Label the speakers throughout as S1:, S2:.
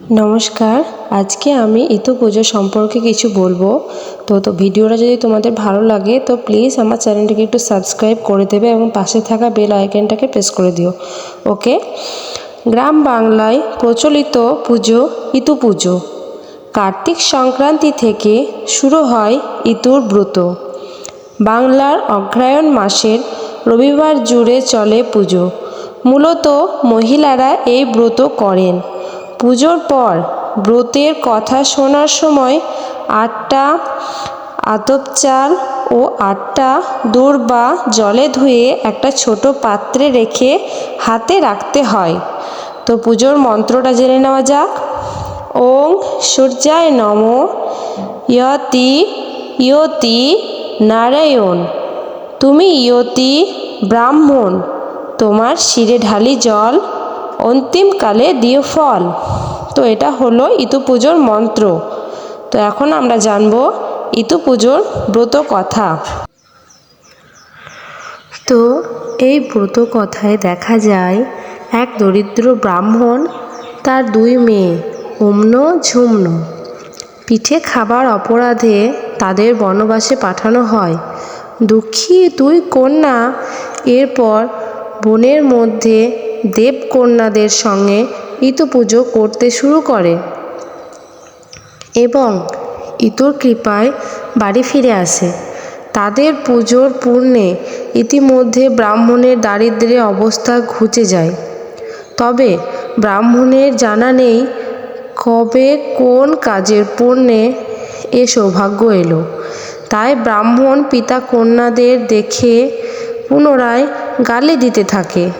S1: নমস্কার, আজকে আমি ইতু পুজো সম্পর্কে কিছু বলব। তো তো ভিডিওটা যদি তোমাদের ভালো লাগে, তো প্লিজ আমার চ্যানেলটিকে একটু সাবস্ক্রাইব করে দেবে এবং পাশে থাকা বেল আইকনটাকে প্রেস করে দিও। ওকে গ্রাম বাংলায় প্রচলিত পুজো ইতু পুজো। কার্তিক সংক্রান্তি থেকে শুরু হয় ইতুর ব্রত। বাংলার অগ্রহায়ণ মাসের রবিবার জুড়ে চলে পুজো। মূলত মহিলারা এই ব্রত করেন। পুজোর পর ব্রতের কথা শোনার সময় আটটা আতপ চাল ও আটটা দূর্বা জলে ধুয়ে একটা ছোট পাত্রে রেখে হাতে রাখতে হয়। তো পুজোর মন্ত্রটা জেনে নেওয়া যাক। ওং সূর্যায় নম। ইয়তি ইয়তি নারায়ণ। তুমি ইয়তি ব্রাহ্মণ। তোমার শিরে ঢালি জল অন্তিমকালে দিও ফল। তো এটা হলো ইতু পুজোর মন্ত্র। তো এখন আমরা জানব ইতু পুজোর ব্রত কথা। তো এই ব্রত কথায় দেখা যায়, এক দরিদ্র ব্রাহ্মণ, তার দুই মেয়ে অম্ন ঝুমন। পিঠে খাবার অপরাধে তাদের বনবাসে পাঠানো হয়। দুঃখী দুই কন্যা, এরপর বনের মধ্যে দেবকন্যাদের সঙ্গে ইতু পুজো করতে শুরু করে এবং ইতুর কৃপায় বাড়ি ফিরে আসে। তাদের পুজোর পূর্ণে ইতিমধ্যে ব্রাহ্মণের দারিদ্র্যের অবস্থা ঘুচে যায়। তবে ব্রাহ্মণের জানা নেই কবে কোন কাজের পূর্ণে এ সৌভাগ্য এলো। তাই ব্রাহ্মণ পিতা কন্যাদের দেখে পুনরায় গালি দিতে থাকে।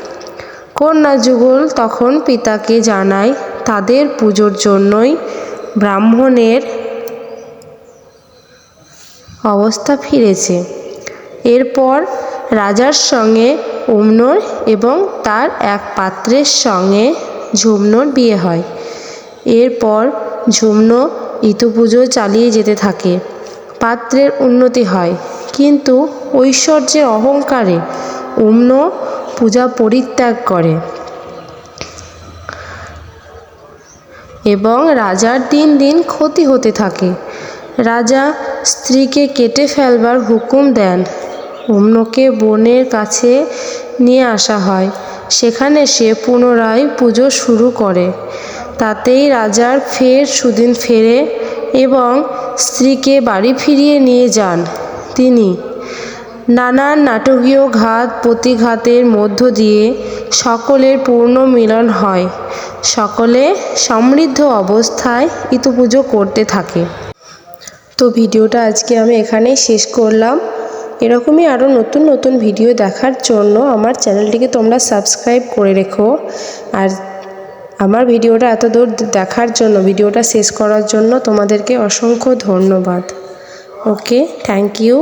S1: কন্যা যুগল, তখন পিতাকে জানায় তাদের পুজোর জন্যই ব্রাহ্মণের অবস্থা ফিরেছে। এরপর রাজার সঙ্গে উমনোর এবং তার এক পাত্রের সঙ্গে ঝুমনোর বিয়ে হয়। এরপর ঝুমনো ইতু পুজো চালিয়ে যেতে থাকে। পাত্রের উন্নতি হয়। কিন্তু ঐশ্বর্যের অহংকারে উম্ন পূজা পরিত্যাগ করে। এবং রাজার দিন দিন ক্ষতি হতে থাকে। রাজা স্ত্রীকে কেটে ফেলবার হুকুম দেন। অম্নকে বনের কাছে নিয়ে আসা হয়। সেখানে সে পুনরায় পুজো শুরু করে। তাতেই রাজার ফের সুদিন ফেরে এবং স্ত্রীকে বাড়ি ফিরিয়ে নিয়ে যান। তিনি নানান নাটকীয় ঘাত প্রতিঘাতের মধ্য দিয়ে সকলের পূর্ণ মিলন হয়। সকলে সমৃদ্ধ অবস্থায় ইতু পুজো করতে থাকে। তো ভিডিওটা আজকে আমি এখানেই শেষ করলাম। এরকমই আরও নতুন নতুন ভিডিও দেখার জন্য আমার চ্যানেলটিকে তোমরা সাবস্ক্রাইব করে রেখো। আর আমার ভিডিওটা এত দূর দেখার জন্য, ভিডিওটা শেষ করার জন্য তোমাদেরকে অসংখ্য ধন্যবাদ। Okay, thank you.